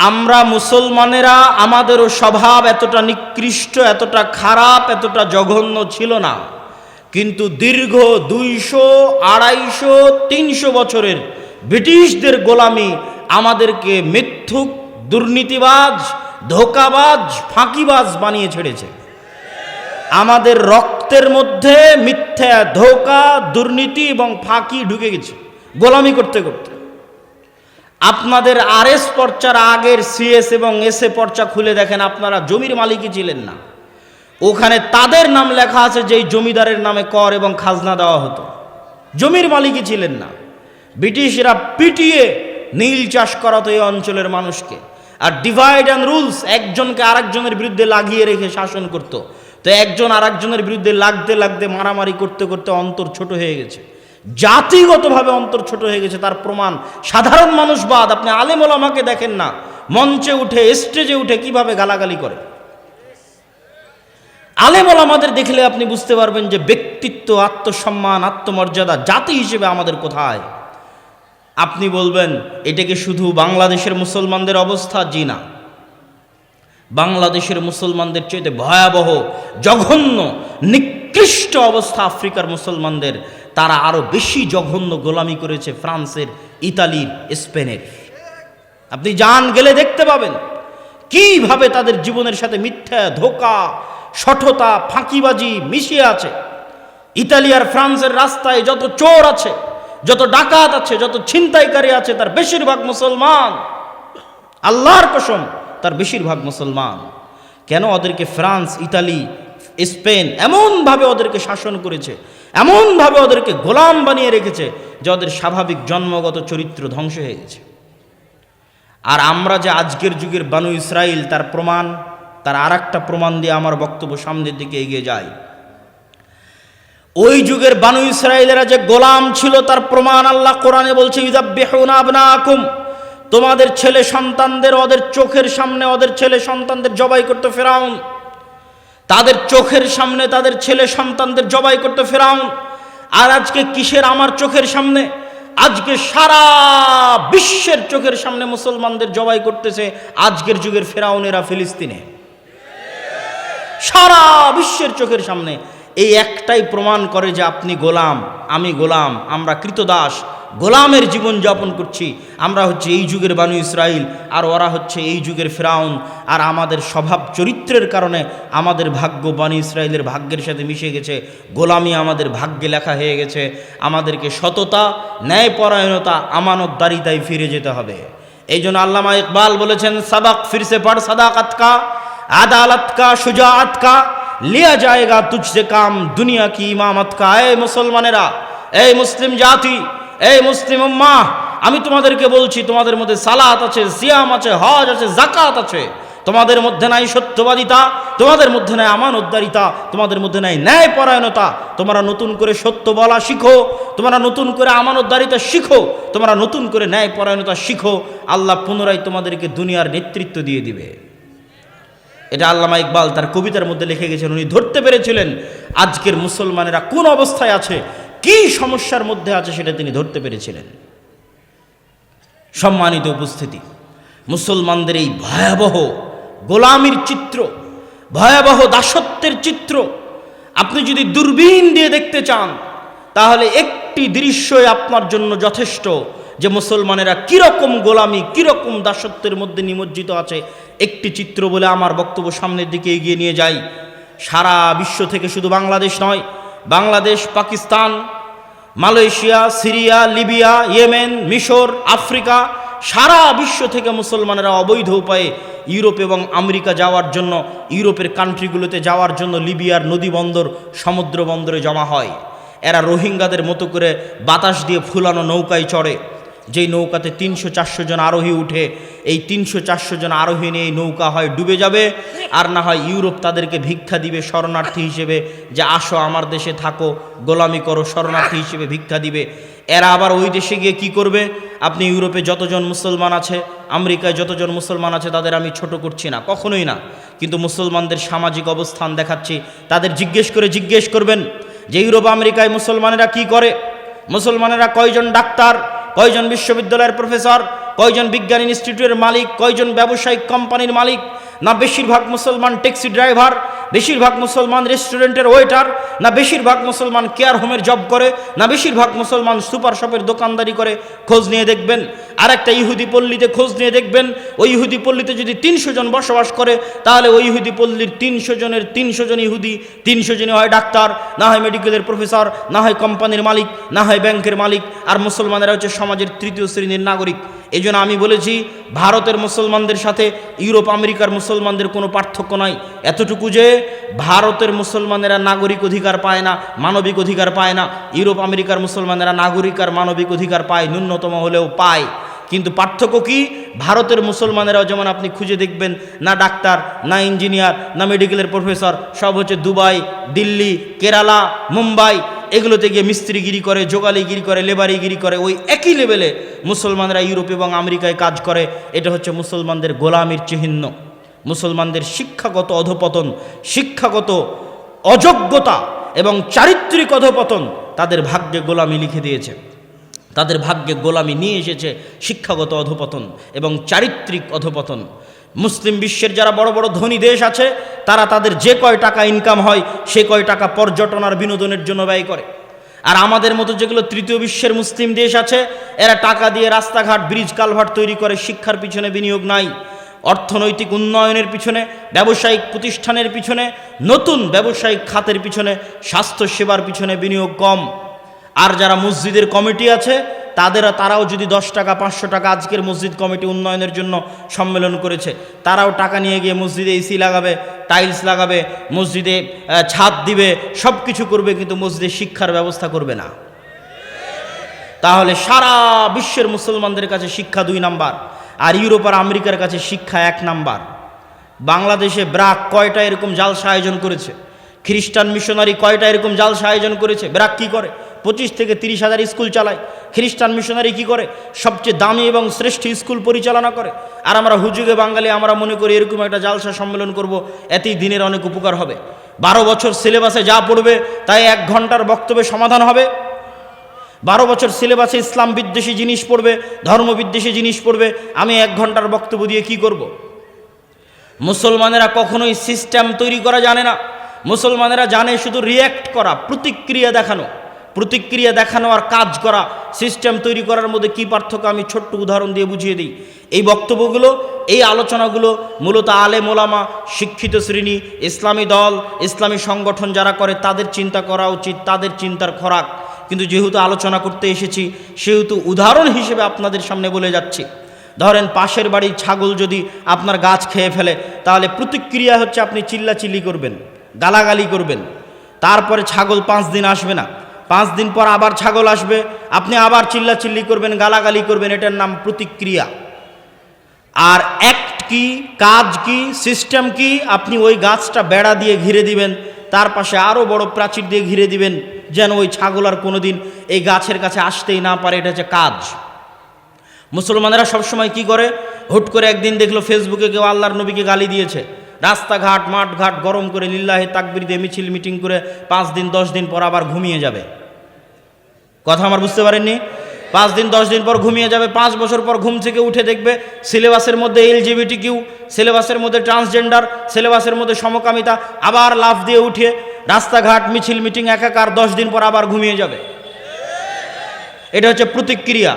আমরা মুসলমানেরা আমাদেরও স্বভাব এতটা নিকৃষ্ট, এতটা খারাপ, এতটা জঘন্য ছিল না। কিন্তু দীর্ঘ দুইশো, আড়াইশো, তিনশো বছরের ব্রিটিশদের গোলামি আমাদেরকে মিথ্যুক, দুর্নীতিবাজ, ধোকাবাজ, ফাঁকিবাজ বানিয়ে ছেড়েছে। আমাদের রক্তের মধ্যে মিথ্যা, ধোকা, দুর্নীতি এবং ফাঁকি ঢুকে গেছে গোলামি করতে করতে। আপনাদের আরএস পর্চার আগের সিএস এবং এস এ পর্চা খুলে দেখেন, আপনারা জমির মালিকই ছিলেন না। ওখানে তাদের নাম লেখা আছে যেই জমিদারের নামে কর এবং খাজনা দেওয়া হতো। জমির মালিকই ছিলেন না। ব্রিটিশরা পিটিয়ে নীল চাষ করাতো এই অঞ্চলের মানুষকে। আর ডিভাইড অ্যান্ড রুলস একজনকে আরেকজনের বিরুদ্ধে লাগিয়ে রেখে শাসন করত। তো একজন আরেকজনের বিরুদ্ধে লাগতে লাগতে, মারামারি করতে করতে অন্তর ছোট হয়ে গেছে। জাতিগতভাবে অন্তর ছোট হয়ে গেছে, তার প্রমাণ। সাধারণ মানুষ বাদ, আপনি আলেমল আমাকে দেখেন না। মঞ্চে উঠে, স্টেজে উঠে কীভাবে গালাগালি করে? আলেমল আমাদের দেখলে আপনি বুঝতে পারবেন যে ব্যক্তিত্ব, আত্মসম্মান, আত্মমর্যাদা জাতি হিসেবে আমাদের কোথায়। আপনি বলবেন এটাকে শুধু বাংলাদেশের মুসলমানদের অবস্থা? জি না। বাংলাদেশের মুসলমানদের চাইতে ভয়াবহ, জঘন্য নিকৃষ্ট অবস্থা আফ্রিকার মুসলমানদের। তারা আরও বেশি জঘন্য গোলামি করেছে ফ্রান্সের, ইতালির, স্পেনের। আপনি যান, গেলে দেখতে পাবেন। কীভাবে তাদের জীবনের সাথে মিথ্যা, ধোকা, সঠতা, ফাঁকিবাজি মিশিয়ে আছে। ইতালি আর ফ্রান্সের রাস্তায় যত চোর আছে, যত ডাকাত আছে, যত ছিনতাইকারী আছে, তার বেশিরভাগ মুসলমান। আল্লাহর কসম, তার বেশিরভাগ মুসলমান। কেন ওদেরকে ফ্রান্স, ইতালি স্পেন এমনভাবে ওদেরকে শাসন করেছে, এমনভাবে ওদেরকে গোলাম বানিয়ে রেখেছে যে ওদের স্বাভাবিক জন্মগত চরিত্র ধ্বংস হয়ে গেছে। আর আমরা যে আজকের যুগের বানু ইসরাইল, তার প্রমাণ, তার আর একটা প্রমাণ দিয়ে আমার বক্তব্য সামনের দিকে এগিয়ে যায়। ওই যুগের বানু ইসরায়েলেরা যে গোলাম ছিল, তার প্রমাণ আল্লাহ কোরআনে বলছে তোমাদের ছেলে সন্তানদের, ওদের চোখের সামনে ওদের ছেলে সন্তানদের জবাই করতে ফেরাউন। তাদের চোখের সামনে তাদের ছেলে সন্তানদের জবাই করতে ফেরাউন। আর আজকে কিসের আমার চোখের সামনে? আজকে সারা বিশ্বের চোখের সামনে মুসলমানদের জবাই করতেছে আজকের যুগের ফেরাউনেরা ফিলিস্তিনে। সারা বিশ্বের চোখের সামনে এই একটাই প্রমাণ করে যে আপনি গোলাম, আমি গোলাম, আমরা কৃতদাস, গোলামের জীবন যাপন করছি। আমরা হচ্ছে এই যুগের বানু ইসরাইল, আর ওরা হচ্ছে এই যুগের ফেরাউন। আর আমাদের স্বভাব চরিত্রের কারণে আমাদের ভাগ্য বানু ইসরায়েলের ভাগ্যের সাথে মিশে গেছে। গোলামি আমাদের ভাগ্যে লেখা হয়ে গেছে। আমাদেরকে সততা, ন্যায়পরায়ণতা, আমানতদারিতায় ফিরে যেতে হবে। এই জন্য আল্লামা ইকবাল বলেছেন সাবাক ফিরসে পড়, সাদাকাত কা, আদালত কা সুজাত কা। লিয়া যায়গা তুঝসে কাম দুনিয়া কি ইমামত কা। এই মুসলমানেরা, এই মুসলিম জাতি, এই মুসলিম উম্মাহ, আমি তোমাদেরকে বলছি, তোমাদের মধ্যে সালাত আছে, সিয়াম আছে, হজ আছে জাকাত আছে। তোমাদের মধ্যে নাই সত্যবাদিতা, তোমাদের মধ্যে নাই আমানতদারিতা, তোমাদের মধ্যে নাই ন্যায়পরায়ণতা। তোমরা নতুন করে সত্য বলা শিখো, তোমরা নতুন করে আমানতদারিতা শিখো, তোমরা নতুন করে ন্যায়পরায়ণতা শিখো। আল্লাহ পুনরায় তোমাদেরকে দুনিয়ার নেতৃত্ব দিয়ে দিবে। এটা আল্লামা ইকবাল তার কবিতার মধ্যে লিখে গেছেন, উনি ধরতে পেরেছিলেন, আজকের মুসলমানেরা কোন অবস্থায় আছে, কি সমস্যার মধ্যে আছে সেটা তিনি ধরতে পেরেছিলেন। সম্মানিত উপস্থিতি, মুসলমানদের এই ভয়াবহ গোলামির চিত্র, ভয়াবহ দাসত্বের চিত্র, আপনি যদি দূরবীন দিয়ে দেখতে চান, তাহলে একটি দৃশ্যই আপনার জন্য যথেষ্ট। যে মুসলমানেরা কীরকম গোলামি, কীরকম দাসত্বের মধ্যে নিমজ্জিত আছে, একটি চিত্র বলে আমার বক্তব্য সামনের দিকে এগিয়ে নিয়ে যাই। সারা বিশ্ব থেকে শুধু বাংলাদেশ নয়, Bangladesh, Pakistan, Malaysia, Syria, Libya, Yemen, মিশর, আফ্রিকা, সারা বিশ্ব থেকে মুসলমানেরা অবৈধ উপায়ে ইউরোপ এবং আমেরিকা যাওয়ার জন্য, ইউরোপের কান্ট্রিগুলোতে যাওয়ার জন্য লিবিয়ার নদী বন্দর, সমুদ্র বন্দরে জমা হয়। এরা রোহিঙ্গাদের মতো করে বাতাস দিয়ে ফুলানো নৌকায় চড়ে। যেই নৌকাতে তিনশো চারশো জন আরোহী উঠে, এই তিনশো চারশো জন আরোহী নিয়ে নৌকা হয় ডুবে যাবে। আর না হয় ইউরোপ তাদেরকে ভিক্ষা দিবে শরণার্থী হিসেবে যে আসো আমার দেশে থাকো, গোলামি করো, শরণার্থী হিসেবে ভিক্ষা দিবে। এরা আবার ওই দেশে গিয়ে কি করবে? আপনি ইউরোপে যতজন মুসলমান আছে, আমেরিকায় যতজন মুসলমান আছে, তাদের আমি ছোট করছি না, কখনোই না। কিন্তু মুসলমানদের সামাজিক অবস্থান দেখাচ্ছি, তাদের জিজ্ঞেস করে জিজ্ঞেস করবেন যে ইউরোপ, আমেরিকায় মুসলমানেরা কি করে? মুসলমানেরা কয়জন ডাক্তার? কয়জন বিশ্ববিদ্যালয়ের প্রফেসর, কয়জন বিজ্ঞান ইনস্টিটিউটের মালিক, কয়জন ব্যবসায়িক কোম্পানির মালিক, না বেশিরভাগ মুসলমান ট্যাক্সি ড্রাইভার, বেশিরভাগ মুসলমান রেস্টুরেন্টের ওয়েটার, না বেশিরভাগ মুসলমান কেয়ার হোমের জব করে, না বেশিরভাগ মুসলমান সুপার শপের দোকানদারি করে, খোঁজ নিয়ে দেখবেন আর একটা ইহুদি পল্লীতে খোঁজ নিয়ে দেখবেন, ওই ইহুদি পল্লীতে যদি তিনশো জন বসবাস করে, তাহলে ওই ইহুদি পল্লীর তিনশো জনের তিনশো জন ইহুদি, তিনশো জনই হয় ডাক্তার, না হয় মেডিকেলের প্রফেসর, না হয় কোম্পানির মালিক, না হয় ব্যাংকের মালিক, আর মুসলমানেরা হচ্ছে সমাজের তৃতীয় শ্রেণির নাগরিক। এই আমি বলেছি, ভারতের মুসলমানদের সাথে ইউরোপ, আমেরিকার মুসলমানদের কোনো পার্থক্য নাই। এতটুকু যে, ভারতের মুসলমানেরা নাগরিক অধিকার পায় না, মানবিক অধিকার পায় না, ইউরোপ, আমেরিকার মুসলমানেরা নাগরিক আর মানবিক অধিকার পায়, ন্যূনতম হলেও পায়। কিন্তু পার্থক্য কি? ভারতের মুসলমানেরাও যেমন আপনি খুঁজে দেখবেন, না ডাক্তার, না ইঞ্জিনিয়ার, না মেডিকেলের প্রফেসর, সব হচ্ছে দুবাই, দিল্লি, কেরালা, মুম্বাই, এগুলোতে গিয়ে মিস্ত্রিগিরি করে, জোগালিগিরি করে, লেবারিগিরি করে, ওই একই লেভেলে মুসলমানরা ইউরোপ এবং আমেরিকায় কাজ করে। এটা হচ্ছে মুসলমানদের গোলামির চিহ্ন। মুসলমানদের শিক্ষাগত অধপতন, শিক্ষাগত অযোগ্যতা এবং চারিত্রিক অধপতন তাদের ভাগ্যে গোলামি লিখে দিয়েছে। তাদের ভাগ্যে গোলামি নিয়ে এসেছে শিক্ষাগত অধপতন এবং চারিত্রিক অধপতন। মুসলিম বিশ্বের যারা বড় বড় ধনী দেশ আছে, তারা তাদের যে কয় টাকা ইনকাম হয়, সে কয় টাকা পর্যটন আর বিনোদনের জন্য ব্যয় করে। আর আমাদের মতো যেগুলো তৃতীয় বিশ্বের মুসলিম দেশ আছে, এরা টাকা দিয়ে রাস্তাঘাট ব্রিজ কালভার্ট তৈরি করে, শিক্ষার পিছনে বিনিয়োগ নাই। অর্থনৈতিক উন্নয়নের পিছনে, ব্যবসায়িক প্রতিষ্ঠানের পিছনে, নতুন ব্যবসায়িক খাতের পিছনে স্বাস্থ্য সেবার পিছনে বিনিয়োগ কম। আর যারা মসজিদের কমিটি আছে, তাদের তারাও যদি দশ টাকা, পাঁচশো টাকা আজকের মসজিদ কমিটি উন্নয়নের জন্য সম্মেলন করেছে, তারাও টাকা নিয়ে গিয়ে মসজিদে এসি লাগাবে, টাইলস লাগাবে, মসজিদে ছাদ দিবে সব কিছু করবে কিন্তু মসজিদে শিক্ষার ব্যবস্থা করবে না। তাহলে সারা বিশ্বের মুসলমানদের কাছে শিক্ষা দুই নাম্বার, আর ইউরোপ আর আমেরিকার কাছে শিক্ষা এক নাম্বার। বাংলাদেশে ব্রাক কয়টা এরকম জালসা আয়োজন করেছে? খ্রিস্টান মিশনারি কয়টা এরকম জালসা আয়োজন করেছে? ব্রাক কি করে? পঁচিশ থেকে তিরিশ হাজার স্কুল চালায়। খ্রিস্টান মিশনারি কি করে? সবচেয়ে দামি এবং শ্রেষ্ঠ স্কুল পরিচালনা করে। আর আমরা হুজুগে বাঙালি, আমরা মনে করি এরকম একটা জালসা সম্মেলন করব, এতেই দিনের অনেক উপকার হবে। বারো বছর সিলেবাসে যা পড়বে, তাই এক ঘণ্টার বক্তব্যে সমাধান হবে। বারো বছর সিলেবাসে ইসলাম বিদ্বেষী জিনিস পড়বে, ধর্ম বিদ্বেষী জিনিস পড়বে, আমি এক ঘণ্টার বক্তব্য দিয়ে কি করব। মুসলমানেরা কখনোই সিস্টেম তৈরি করা জানে না। মুসলমানেরা জানে শুধু রিয়্যাক্ট করা, প্রতিক্রিয়া দেখানো। প্রতিক্রিয়া দেখানো আর কাজ করা সিস্টেম তৈরি করার মধ্যে কি পার্থক্য আমি ছোট্ট উদাহরণ দিয়ে বুঝিয়ে দিই। এই বক্তব্যগুলো, এই আলোচনাগুলো মূলত আলে মোলামা শিক্ষিত শ্রেণি, ইসলামী দল, ইসলামী সংগঠন যারা করে, তাদের চিন্তা করা উচিত, তাদের চিন্তার খোরাক। কিন্তু যেহেতু আলোচনা করতে এসেছি, সেহেতু উদাহরণ হিসেবে আপনাদের সামনে বলে যাচ্ছি। ধরেন পাশের বাড়ির ছাগল যদি আপনার গাছ খেয়ে ফেলে, তাহলে প্রতিক্রিয়া হচ্ছে আপনি চিল্লাচিল্লি করবেন, গালাগালি করবেন। তারপরে ছাগল পাঁচ দিন আসবে না। পাঁচ দিন পর আবার ছাগল আসবে। আপনি আবার চিল্লাচিল্লি করবেন, গালাগালি করবেন, এটার নাম প্রতিক্রিয়া। আর অ্যাক্ট কি, কাজ কি সিস্টেম কি, আপনি ওই গাছটা বেড়া দিয়ে ঘিরে দিবেন, তার পাশে আরও বড় প্রাচীর দিয়ে ঘিরে দিবেন, যেন ওই ছাগল আর কোনোদিন এই গাছের কাছে আসতেই না পারে, এটা হচ্ছে কাজ। মুসলমানেরা সবসময় কি করে? হুট করে একদিন দেখল ফেসবুকে কেউ আল্লাহর নবীকে গালি দিয়েছে। রাস্তাঘাট, মাঠঘাট গরম করে, লিল্লাহে তাকবির দিয়ে মিছিল মিটিং করে পাঁচ দিন, দশ দিন পর আবার ঘুমিয়ে যাবে। কথা আমার বুঝতে পারেননি? পাঁচ দিন, দশ দিন পর ঘুমিয়ে যাবে, পাঁচ বছর পর ঘুম থেকে উঠে দেখবে সিলেবাসের মধ্যে এলজিবিটি কিউ সিলেবাসের মধ্যে ট্রান্সজেন্ডার, সিলেবাসের মধ্যে সমকামিতা, আবার লাফ দিয়ে উঠে রাস্তাঘাট, মিছিল, মিটিং, একাকার, দশ দিন পর আবার ঘুমিয়ে যাবে। এটা হচ্ছে প্রতিক্রিয়া।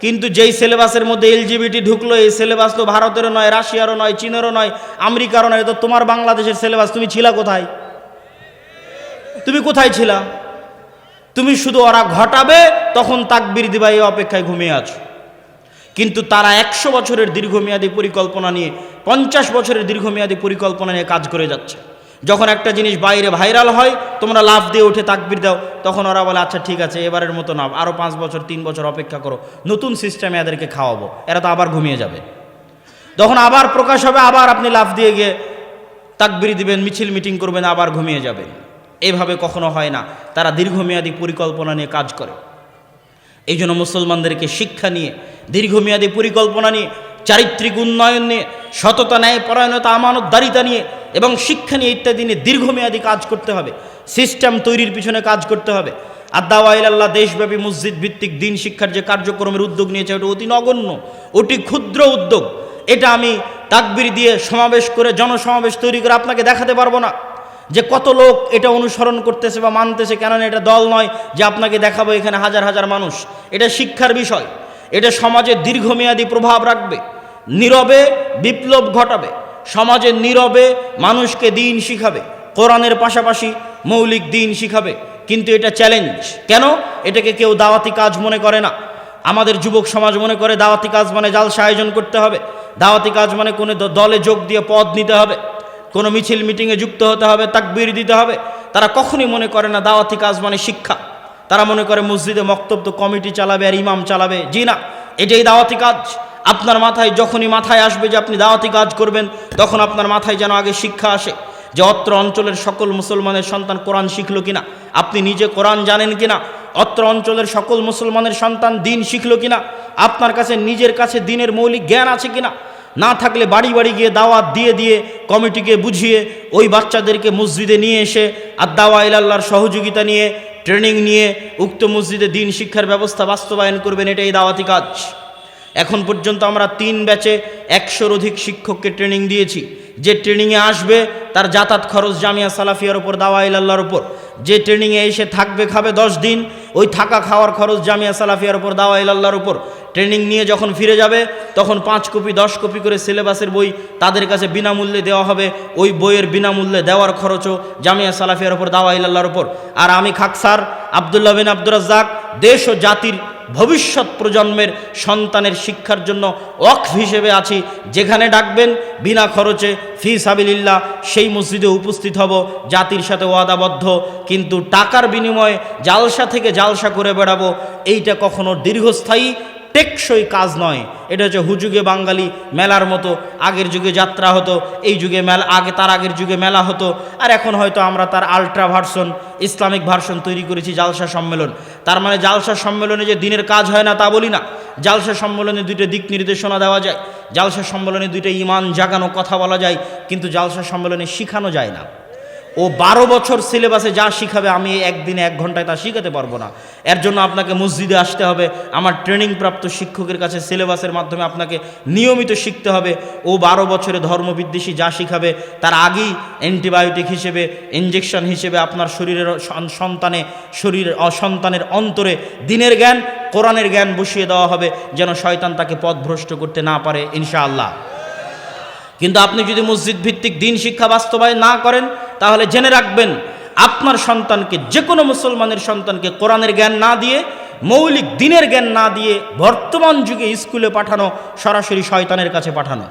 কিন্তু যেই সিলেবাসের মধ্যে এলজিবিটি ঢুকলো, এই সিলেবাস তো ভারতেরও নয়, রাশিয়ারও নয়, চীনেরও নয়, আমেরিকারও নয় তো তোমার বাংলাদেশের সিলেবাস, তুমি ছিলা কোথায়? তুমি কোথায় ছিলা? তুমি শুধু ওরা ঘটাবে, তখন তাকবির দিবা এই অপেক্ষায় ঘুমিয়ে আছো। কিন্তু তারা একশো বছরের দীর্ঘমেয়াদী পরিকল্পনা নিয়ে, পঞ্চাশ বছরের দীর্ঘমেয়াদী পরিকল্পনা নিয়ে কাজ করে যাচ্ছে। যখন একটা জিনিস বাইরে ভাইরাল হয়, তোমরা লাভ দিয়ে উঠে তাকবির দাও, তখন ওরা বলে আচ্ছা ঠিক আছে, এবারের মতো না আরও পাঁচ বছর, তিন বছর অপেক্ষা করো, নতুন সিস্টেমে এদেরকে খাওয়াবো, এরা তো আবার ঘুমিয়ে যাবে। তখন আবার প্রকাশ হবে, আবার আপনি লাভ দিয়ে গিয়ে তাকবির দিবেন, মিছিল মিটিং করবেন, আবার ঘুমিয়ে যাবেন। এভাবে কখনো হয় না। তারা দীর্ঘমেয়াদী পরিকল্পনা নিয়ে কাজ করে। এই জন্য মুসলমানদেরকে শিক্ষা নিয়ে, দীর্ঘমেয়াদী পরিকল্পনা নিয়ে, চারিত্রিক উন্নয়ন নিয়ে, সততা ন্যায় পরায়ণতা আমানত দারিতা নিয়ে এবং শিক্ষা নিয়ে ইত্যাদি নিয়ে দীর্ঘমেয়াদী কাজ করতে হবে। সিস্টেম তৈরির পিছনে কাজ করতে হবে। আল্লাহ দেশব্যাপী মসজিদ ভিত্তিক দিন শিক্ষার যে কার্যক্রমের উদ্যোগ নিয়েছে, ওটা অতি নগণ্য ওটি ক্ষুদ্র উদ্যোগ। এটা আমি তাকবির দিয়ে সমাবেশ করে, জনসমাবেশ তৈরি করে আপনাকে দেখাতে পারব না। যে কত লোক এটা অনুসরণ করতেছে বা মানতেছে, কেননা এটা দল নয় যে আপনাকে দেখাবো এখানে হাজার হাজার মানুষ। এটা শিক্ষার বিষয়। এটা সমাজে দীর্ঘমেয়াদী প্রভাব রাখবে, নীরবে বিপ্লব ঘটাবে সমাজের নীরবে মানুষকে দিন শিখাবে, কোরআনের পাশাপাশি মৌলিক দিন শিখাবে। কিন্তু এটা চ্যালেঞ্জ কেন? এটাকে কেউ দাওয়াতি কাজ মনে করে না। আমাদের যুবক সমাজ মনে করে দাওয়াতি কাজ মানে জালসা আয়োজন করতে হবে। দাওয়াতি কাজ মানে কোনো দলে যোগ দিয়ে পদ নিতে হবে। কোনো মিছিল মিটিংয়ে যুক্ত হতে হবে, তাকবির দিতে হবে। তারা কখনই মনে করে না দাওয়াতি কাজ মানে শিক্ষা। তারা মনে করে মসজিদে মক্তব্য কমিটি চালাবে আর ইমাম চালাবে। জি না, এটাই দাওয়াতি কাজ। আপনার মাথায় যখনই মাথায় আসবে যে আপনি দাওয়াতি কাজ করবেন, তখন আপনার মাথায় যেন আগে শিক্ষা আসে যে অত্র অঞ্চলের সকল মুসলমানের সন্তান কোরআন শিখলো কিনা, আপনি নিজে কোরআন জানেন কিনা, অত্র অঞ্চলের সকল মুসলমানের সন্তান দিন শিখলো কিনা, আপনার কাছে নিজের কাছে দিনের মৌলিক জ্ঞান আছে কিনা না থাকলে বাড়ি বাড়ি গিয়ে দাওয়াত দিয়ে দিয়ে কমিটিকে বুঝিয়ে ওই বাচ্চাদেরকে মসজিদে নিয়ে এসে আর দাওয়া ইলাল্লাহর সহযোগিতা নিয়ে, ট্রেনিং নিয়ে উক্ত মসজিদে দিন শিক্ষার ব্যবস্থা বাস্তবায়ন করবেন, এটাই দাওয়াতি কাজ। এখন পর্যন্ত আমরা তিন ব্যাচে একশোর অধিক শিক্ষককে ট্রেনিং দিয়েছি। যে ট্রেনিংয়ে আসবে, তার যাতায়াত খরচ জামিয়া সালাফিয়ার উপর, দাওয়া ইলাল্লাহর ওপর যে ট্রেনিংয়ে এসে থাকবে, খাবে দশ দিন, ওই থাকা খাওয়ার খরচ জামিয়া সালাফিয়ার ওপর দাওয়া ইলাল্লাহর উপর। ট্রেনিং নিয়ে যখন ফিরে যাবে, তখন পাঁচ কপি, দশ কপি করে সিলেবাসের বই তাদের কাছে বিনামূল্যে দেওয়া হবে। ওই বইয়ের বিনামূল্যে দেওয়ার খরচও জামিয়া সালাফিয়ার ওপর দাওয়া ইলাল্লাহর উপর। আর আমি খাকসার আবদুল্লাহ বিন আব্দুর রাজ্জাক, দেশ ও জাতির ভবিষ্যৎ প্রজন্মের সন্তানের শিক্ষার জন্য ওয়াকফ হিসেবে আছি। যেখানে ডাকবেন, বিনা খরচে ফি সাবিলিল্লাহ, সেই মসজিদে উপস্থিত হব, জাতির সাথে ওয়াদাবদ্ধ। কিন্তু টাকার বিনিময়ে জালসা থেকে জালসা করে বেড়াবো, এইটা কখনো দীর্ঘস্থায়ী টেকসই কাজ নয়। এটা হচ্ছে হুযুগে বাঙালি মেলার মতো। আগের যুগে যাত্রা হতো, এই যুগে মেলা, আগে তার আগের যুগে মেলা হতো। আর এখন হয়তো আমরা তার আলট্রা ভার্সন ইসলামিক ভার্সন তৈরি করেছি জালসা সম্মেলন। তার মানে জালসা সম্মেলনে যে দিনের কাজ হয় না তা বলি না। জালসা সম্মেলনে দুইটা দিক নির্দেশনা দেওয়া যায়। জালসা সম্মেলনে দুইটা ইমান জাগানো কথা বলা যায়, কিন্তু জালসা সম্মেলনে শিখানো যায় না। ও বারো বছর সিলেবাসে যা শিখাবে আমি একদিনে এক ঘন্টায় তা শিখাতে পারব না। এর জন্য আপনাকে মসজিদে আসতে হবে, আমার ট্রেনিং প্রাপ্ত শিক্ষকের কাছে সিলেবাসের মাধ্যমে আপনাকে নিয়মিত শিখতে হবে। ও বারো বছরে ধর্মবিদ্বেষী যা শিখাবে, তার আগেই অ্যান্টিবায়োটিক হিসেবে ইঞ্জেকশন হিসেবে আপনার শরীরের সন্তানে, শরীরের অসন্তানের অন্তরে দিনের জ্ঞান, কোরআনের জ্ঞান বসিয়ে দেওয়া হবে, যেন শয়তান তাকে পথভ্রষ্ট করতে না পারে, ইনশাআল্লাহ। কিন্তু আপনি যদি মসজিদ ভিত্তিক দিন শিক্ষা বাস্তবায়ন না করেন তাহলে জেনে রাখবেন, আপনার সন্তানকে যে কোনো মুসলমানের সন্তানকে কোরআনের জ্ঞান না দিয়ে, মৌলিক দিনের জ্ঞান না দিয়ে বর্তমান যুগে স্কুলে পাঠানো, সরাসরি শয়তানের কাছে পাঠানো।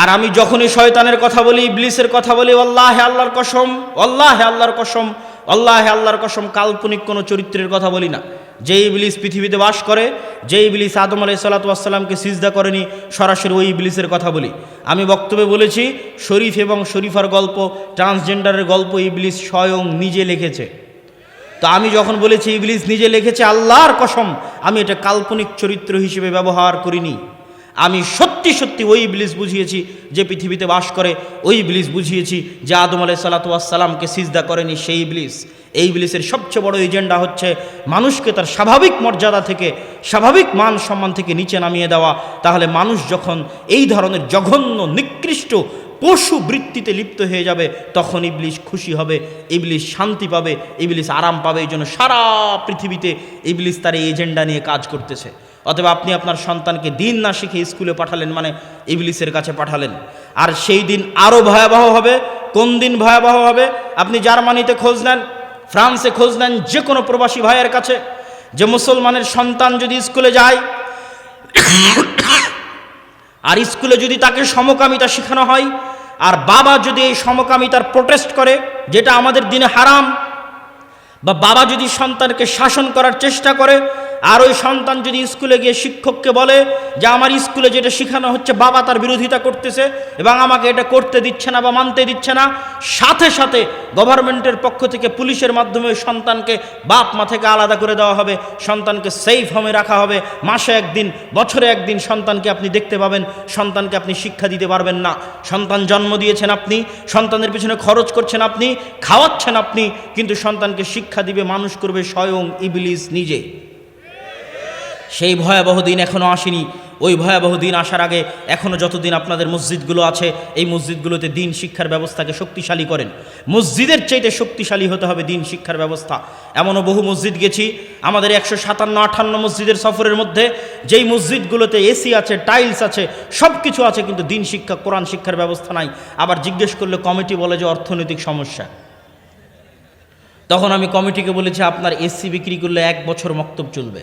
আর আমি যখনই শয়তানের কথা বলি, ইবলিসের কথা বলি আল্লাহ আল্লাহর কসম আল্লাহ আল্লাহর কসম আল্লাহ আল্লাহর কসম কাল্পনিক কোনো চরিত্রের কথা বলি না। যে ইবলিস পৃথিবীতে বাস করে, যে ইবলিস আদম আলাই সাল্লাতামকে সিজদা করেনি, সরাসরি ওই ইবলিসের কথা বলি। আমি বক্তব্যে বলেছি, শরীফ এবং শরীফার গল্প, ট্রান্সজেন্ডারের গল্প ইবলিস স্বয়ং নিজে লিখেছে। তো আমি যখন বলেছি ইবলিস নিজে লিখেছে, আল্লাহর কসম, আমি এটা কাল্পনিক চরিত্র হিসেবে ব্যবহার করিনি। আমি সত্যি সত্যি ওই ইবলিস বুঝিয়েছি যে পৃথিবীতে বাস করে, ওই ইবলিস বুঝিয়েছি যে আদম আলাই সালাতামকে সিজদা করেনি সেই ইবলিস। এই ইবলিসের সবচেয়ে বড় এজেন্ডা হচ্ছে মানুষকে তার স্বাভাবিক মর্যাদা থেকে, স্বাভাবিক মান সম্মান থেকে নিচে নামিয়ে দেওয়া। তাহলে মানুষ যখন এই ধরনের জঘন্য, নিকৃষ্ট পশু বৃত্তিতে লিপ্ত হয়ে যাবে, তখন ইবলিশ খুশি হবে ইবলিশ শান্তি পাবে ইবলিশ আরাম পাবে। এই জন্য সারা পৃথিবীতে ইবলিশ তার এই এজেন্ডা নিয়ে কাজ করতেছে। অথবা আপনি আপনার সন্তানকে দিন না শিখে স্কুলে পাঠালেন মানে ইবলিসের কাছে পাঠালেন। আর সেই দিন আরও ভয়াবহ হবে। কোন দিন ভয়াবহ হবে? আপনি জার্মানিতে খোঁজ নেন, ফ্রান্সে খোঁজ নেন যে কোনো প্রবাসী ভাইয়ের কাছে, যে মুসলমানের সন্তান যদি স্কুলে যায়, আর স্কুলে যদি তাকে সমকামিতা শেখানো হয়, আর বাবা যদি এই সমকামিতার প্রোটেস্ট করে, যেটা আমাদের দিনে হারাম, বা বাবা যদি সন্তানকে শাসন করার চেষ্টা করে আর ওই সন্তান যদি স্কুলে গিয়ে শিক্ষককে বলে যে আমার স্কুলে যেটা শেখানো হচ্ছে, বাবা তার বিরোধিতা করতেছে এবং আমাকে এটা করতে দিচ্ছে না বা মানতে দিচ্ছে না, সাথে সাথে গভর্নমেন্টের পক্ষ থেকে পুলিশের মাধ্যমে ওই সন্তানকে বাপ মা থেকে আলাদা করে দেওয়া হবে, সন্তানকে সেফ হোমে রাখা হবে। মাসে একদিন, বছরে একদিন সন্তানকে আপনি দেখতে পাবেন, সন্তানকে আপনি শিক্ষা দিতে পারবেন না। সন্তান জন্ম দিয়েছেন আপনি, সন্তানের পিছনে খরচ করছেন আপনি, খাওয়াচ্ছেন আপনি, কিন্তু সন্তানকে শিক্ষা দিবে মানুষ করবে স্বয়ং ইবলিস নিজে। সেই ভয়াবহ দিন এখনও আসেনি। ওই ভয়াবহ দিন আসার আগে এখনও যতদিন আপনাদের মসজিদগুলো আছে, এই মসজিদগুলোতে দিন শিক্ষার ব্যবস্থাকে শক্তিশালী করেন। মসজিদের চাইতে শক্তিশালী হতে হবে দিন শিক্ষার ব্যবস্থা। এমনও বহু মসজিদ গেছি, আমাদের একশো সাতান্ন আটান্ন মসজিদের সফরের মধ্যে যেই মসজিদগুলোতে এসি আছে, টাইলস আছে সব কিছু আছে, কিন্তু দিন শিক্ষা, কোরআন শিক্ষার ব্যবস্থা নাই। আবার জিজ্ঞেস করলে কমিটি বলে যে অর্থনৈতিক সমস্যা। তখন আমি কমিটিকে বলেছি, আপনার এসি বিক্রি করলে এক বছর মক্তব চলবে।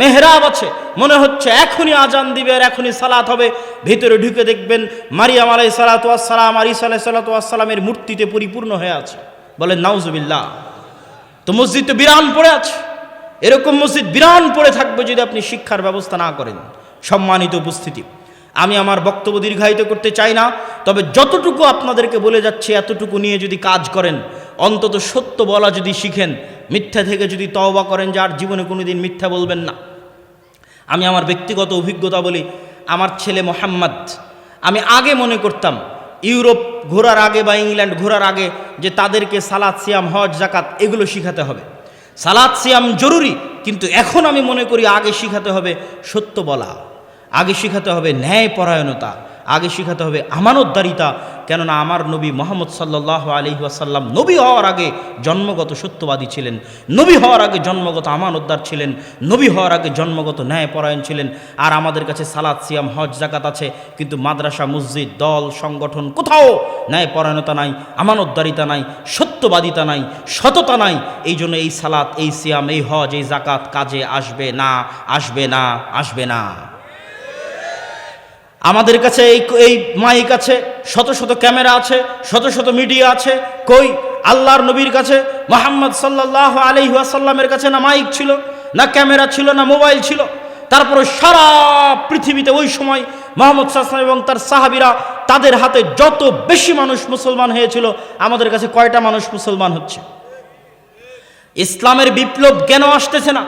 মেহরাব আছে। মনে হচ্ছে এখনই আজান দিবে আর এখনই সালাত হবে। ভিতরে ঢুকে দেখবেন মারিয়াম আলাই সালাতাম আর ইসা আলাই সালাতামের মূর্তিতে পরিপূর্ণ হয়ে আছে। বলেন, নাউজুবিল্লাহ, তো মসজিদ তো বিরান পড়ে আছে। এরকম মসজিদ বিরান পড়ে থাকবে যদি আপনি শিক্ষার ব্যবস্থা না করেন। সম্মানিত উপস্থিতি, আমি আমার বক্তব্য দীর্ঘায়িত করতে চাই না, তবে যতটুকু আপনাদেরকে বলে যাচ্ছে, এতটুকু নিয়ে যদি কাজ করেন, অন্তত সত্য বলা যদি শিখেন মিথ্যা থেকে যদি তওবা করেন যে আর জীবনে কোনোদিন মিথ্যা বলবেন না। আমি আমার ব্যক্তিগত অভিজ্ঞতা বলি, আমার ছেলে মোহাম্মদ, আমি আগে মনে করতাম, ইউরোপ ঘোরার আগে বা ইংল্যান্ড ঘোরার আগে যে তাদেরকে সালাদ সিয়াম, হজ জাকাত এগুলো শিখাতে হবে। সালাদ সিয়াম জরুরি, কিন্তু এখন আমি মনে করি আগে শিখাতে হবে সত্য বলা, আগে শিখাতে হবে ন্যায় পরায়ণতা আগে শিখাতে হবে আমানতদারিতা, কেননা আমার নবী মোহাম্মদ সাল্লাহ আলি ওয়াসাল্লাম নবী হওয়ার আগে জন্মগত সত্যবাদী ছিলেন, নবী হওয়ার আগে জন্মগত আমানতদার ছিলেন, নবী হওয়ার আগে জন্মগত ন্যায়পরায়ণ ছিলেন। আর আমাদের কাছে সালাদ সিয়াম, হজ জাকাত আছে, কিন্তু মাদ্রাসা, মসজিদ, দল, সংগঠন কোথাও ন্যায়পরায়ণতা নাই, আমানতদারিতা নাই, সত্যবাদিতা নাই, সততা নাই। এই জন্য এই সালাত, এই সিয়াম, এই হজ, এই জাকাত কাজে আসবে না আসবে না আসবে না। আমাদের কাছে এই এই মাইক আছে, শত শত ক্যামেরা আছে, শত শত মিডিয়া আছে। কই? আল্লাহর নবীর কাছে। মোহাম্মদ সাল্লাহ আলি ওয়াসাল্লামের কাছে না মাইক ছিল, না ক্যামেরা ছিল, না মোবাইল ছিল। তারপরে সারা পৃথিবীতে ওই সময় মোহাম্মদ সাল্লাম এবং তার সাহাবিরা তাদের হাতে যত বেশি মানুষ মুসলমান হয়েছিল, আমাদের কাছে কয়টা মানুষ মুসলমান হচ্ছে? ইসলামের বিপ্লব কেন আসতেছে না?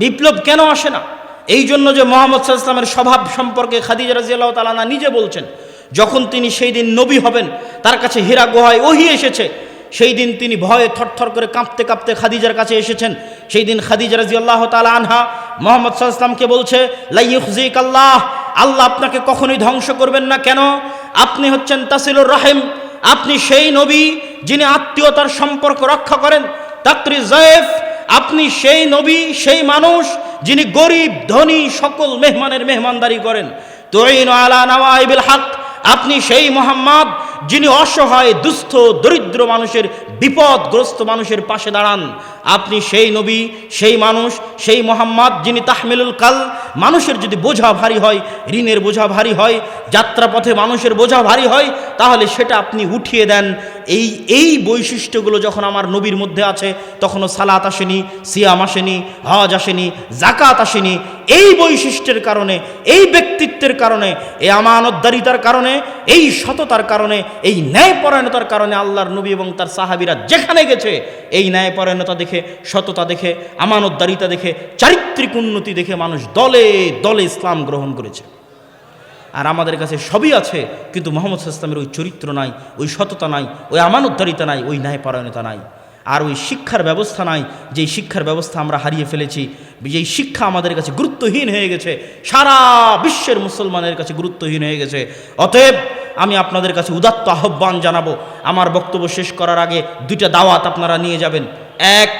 বিপ্লব কেন আসে না? এই জন্য যে মোহাম্মদ সাল্লামের স্বভাব সম্পর্কে খাদিজা রাজিয়াল্লাহ তালানা নিজে বলছেন, যখন তিনি সেই দিন নবী হবেন, তার কাছে হীরা গুহায় ওহি এসেছে, সেই দিন তিনি ভয়ে থরথর করে কাঁপতে কাঁপতে খাদিজার কাছে এসেছেন। সেই দিন খাদিজা রাজি আল্লাহ তালা আনহা মোহাম্মদ সাল্লামকে বলছে লাইফজিক আল্লাহ আল্লাহ আপনাকে কখনোই ধ্বংস করবেন না। কেন? আপনি হচ্ছেন তাসিলুর রাহেম। আপনি সেই নবী যিনি আত্মীয়তার সম্পর্ক রক্ষা করেন। তাকরি জয়েফ, আপনি সেই নবী, সেই মানুষ যিনি গরিব ধনী সকল মেহমানের মেহমানদারি করেন। তোইন আলা নওয়াইবিল হক আপনি সেই মোহাম্মদ যিনি অসহায়, দুস্থ, দরিদ্র মানুষের, বিপদগ্রস্ত মানুষের পাশে দাঁড়ান, আপনি সেই নবী, সেই মানুষ, সেই মোহাম্মদ যিনি তাহমিলুল কাল, মানুষের যদি বোঝা ভারী হয়, ঋণের বোঝা ভারী হয়, যাত্রাপথে মানুষের বোঝা ভারী হয়, তাহলে সেটা আপনি উঠিয়ে দেন। এই এই বৈশিষ্ট্যগুলো যখন আমার নবীর মধ্যে আছে, তখনও সালাত আসেনি, সিয়াম আসেনি, হজ আসেনি জাকাত আসেনি। এই বৈশিষ্ট্যের কারণে, এই ব্যক্তিত্বের কারণে, এই আমানতদারিতার কারণে, এই সততার কারণে এই ন্যায়পরায়ণতার কারণে আল্লাহর নবী এবং তার সাহাবিরা যেখানে গেছে, এই ন্যায়পরায়ণতা দেখে, সততা দেখে, আমানতদারিতা দেখে, চারিত্রিক উন্নতি দেখে মানুষ দলে দলে ইসলাম গ্রহণ করেছে। আর আমাদের কাছে সবই আছে, কিন্তু মোহাম্মদ ইসলামের ওই চরিত্র নাই, ওই সততা নাই, ওই আমানতদারিতা নাই, ওই ন্যায়পরায়ণতা নাই। আর ওই শিক্ষার ব্যবস্থা নাই, যেই শিক্ষার ব্যবস্থা আমরা হারিয়ে ফেলেছি, যেই শিক্ষা আমাদের কাছে গুরুত্বহীন হয়ে গেছে, সারা বিশ্বের মুসলমানের কাছে গুরুত্বহীন হয়ে গেছে। অতএব আমি আপনাদের কাছে উদাত্ত আহ্বান জানাব, আমার বক্তব্য শেষ করার আগে দুইটা দাওয়াত আপনারা নিয়ে যাবেন। এক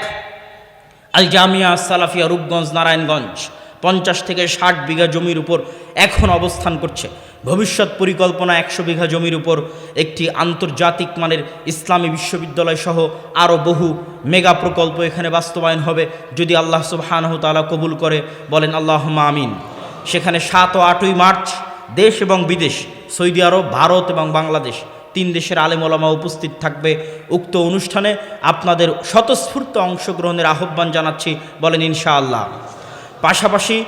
আল জামিয়া সালাফিয়া রূপগঞ্জ, নারায়ণগঞ্জ, পঞ্চাশ থেকে ষাট বিঘা জমির উপর এখন অবস্থান করছে। ভবিষ্যৎ পরিকল্পনা একশো বিঘা জমির উপর একটি আন্তর্জাতিক মানের ইসলামী বিশ্ববিদ্যালয় সহ আরও বহু মেগা প্রকল্প এখানে বাস্তবায়ন হবে। যদি আল্লাহ সুবহানহ তাআলা কবুল করে, বলেন আল্লাহ আমিন। সেখানে সাত ও আটই মার্চ দেশ এবং বিদেশ, সৌদি আরব, ভারত এবং বাংলাদেশ, তিন দেশের আলেমোলামা উপস্থিত থাকবে। উক্ত অনুষ্ঠানে আপনাদের স্বতঃস্ফূর্ত অংশগ্রহণের আহ্বান জানাচ্ছি, বলেন ইনশাআল্লাহ। পাশাপাশি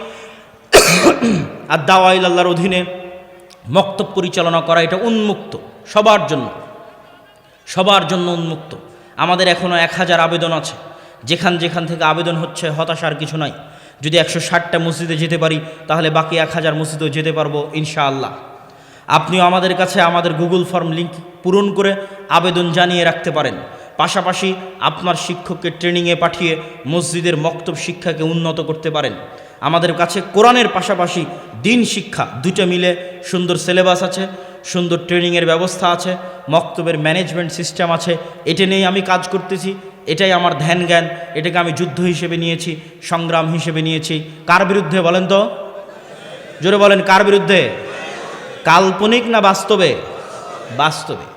আর দাওয়াইল আল্লাহর অধীনে মক্তব পরিচালনা করা এটা উন্মুক্ত সবার জন্য। সবার জন্য উন্মুক্ত। আমাদের এখনও এক হাজার আবেদন আছে। যেখান যেখান থেকে আবেদন হচ্ছে হতাশার কিছু নাই। যদি একশো ষাটটা মসজিদে যেতে পারি, তাহলে বাকি এক হাজার মসজিদেও যেতে পারব ইনশাআল্লাহ। আপনিও আমাদের কাছে আমাদের গুগল ফর্ম লিঙ্ক পূরণ করে আবেদন জানিয়ে রাখতে পারেন। পাশাপাশি আপনার শিক্ষককে ট্রেনিংয়ে পাঠিয়ে মসজিদের মক্তব শিক্ষাকে উন্নত করতে পারেন। আমাদের কাছে কোরআনের পাশাপাশি দিন শিক্ষা দুটো মিলে সুন্দর সিলেবাস আছে, সুন্দর ট্রেনিংয়ের ব্যবস্থা আছে, মক্তবের ম্যানেজমেন্ট সিস্টেম আছে, এটা নিয়েই আমি কাজ করতেছি, এটাই আমার ধ্যান জ্ঞান, এটাকে আমি যুদ্ধ হিসেবে নিয়েছি, সংগ্রাম হিসেবে নিয়েছি। কার বিরুদ্ধে বলেন তো? জোরে বলেন, কার বিরুদ্ধে? কাল্পনিক না বাস্তবে? বাস্তবে।